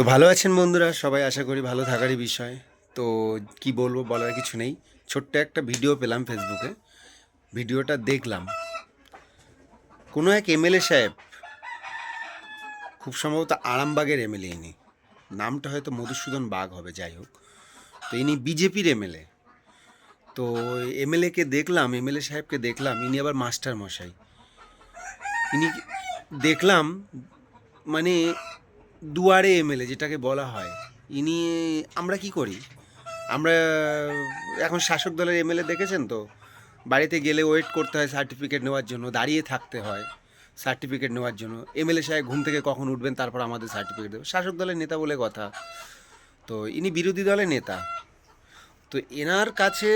তো ভালো আছেন বন্ধুরা, সবাই আশা করি ভালো থাকারই বিষয়। তো কি বলব বলার কিছু নেই। ছোট্ট একটা ভিডিও পেলাম ফেসবুকে ভিডিওটা দেখলাম। কোনো এক এমএলএ সাহেব, খুব সম্ভবত আরামবাগের এমএলএ ইনি। নামটা হয়তো মধুসূদন বাগ হবে, যাই হোক। তো ইনি বিজেপির এমএলএ তো এমএলএকে দেখলাম এমএলএ সাহেবকে দেখলাম, ইনি আবার মাস্টার মশাই ইনি দেখলাম মানে দুয়ারে এমএলএ যেটাকে বলা হয়, ইনি, আমরা কি করি? আমরা, এখন শাসক দলের এমএলএ দেখেছেন তো? বাড়িতে গেলে ওয়েট করতে হয় সার্টিফিকেট নেওয়ার জন্য, দাঁড়িয়ে থাকতে হয় সার্টিফিকেট নেওয়ার জন্য। এমএলএ সাহেব ঘুম থেকে কখন উঠবেন তারপর আমাদের সার্টিফিকেট দেবে। শাসক দলের নেতা বলে কথা। তো ইনি বিরোধী দলের নেতা। তো এনার কাছে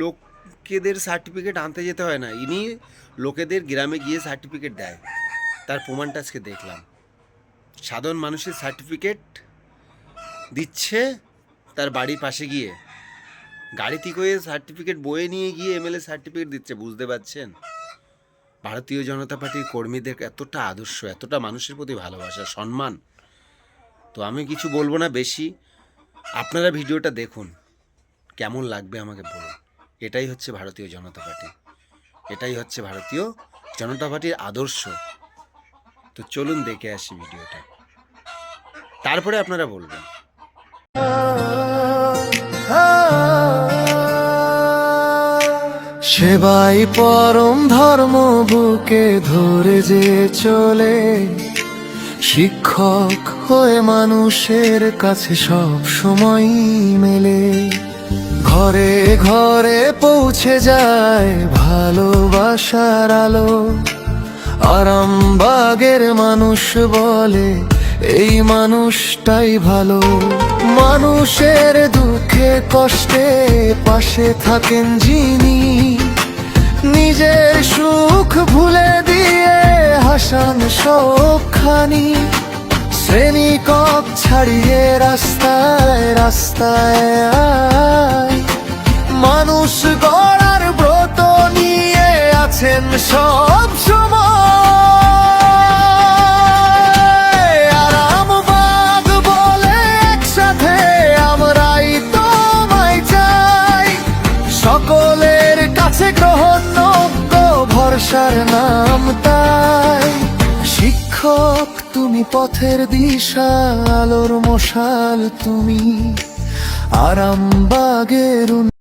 লোকেদের সার্টিফিকেট আনতে যেতে হয় না। ইনি লোকেদের গ্রামে গিয়ে সার্টিফিকেট দেয়। তার প্রমাণটা আজকে দেখলাম। সাধারণ মানুষের সার্টিফিকেট দিচ্ছে তার বাড়ির পাশে গিয়ে। গাড়িতে করে সার্টিফিকেট বয়ে নিয়ে গিয়ে এমএলএ সার্টিফিকেট দিচ্ছে, বুঝতে পারছেন? ভারতীয় জনতা পার্টির কর্মীদের এতটা আদর্শ, এতটা মানুষের প্রতি ভালোবাসা, সম্মান। তো আমি কিছু বলব না, বেশি। আপনারা ভিডিওটা দেখুন। কেমন লাগবে আমাকে বলুন। এটাই হচ্ছে ভারতীয় জনতা পার্টি। এটাই হচ্ছে ভারতীয় জনতা পার্টির আদর্শ। তো চলুন দেখে আসি ভিডিওটা। তারপরে আপনারা বলবেন। সেবাই পরম ধর্ম বুকে ধরে যে চলে, শিক্ষক হয়ে মানুষের কাছে সব সময় মেলে। ঘরে ঘরে পৌঁছে যায় ভালোবাসার আলো, আরামবাগের মানুষ বলে এই মানুষটাই ভালো। মানুষের দুঃখে কষ্টে পাশে থাকেন যিনি। নিজের সুখ ভুলে দিয়ে হাসান সবখানি শ্রেণীকক ছাড়িয়ে রাস্তায় রাস্তায় মানুষ গড়ার ব্রত নিয়ে আছেন সব ভরসার নাম তাই। শিক্ষক তুমি পথের দিশা আলোর মশাল তুমি। আরামবাগের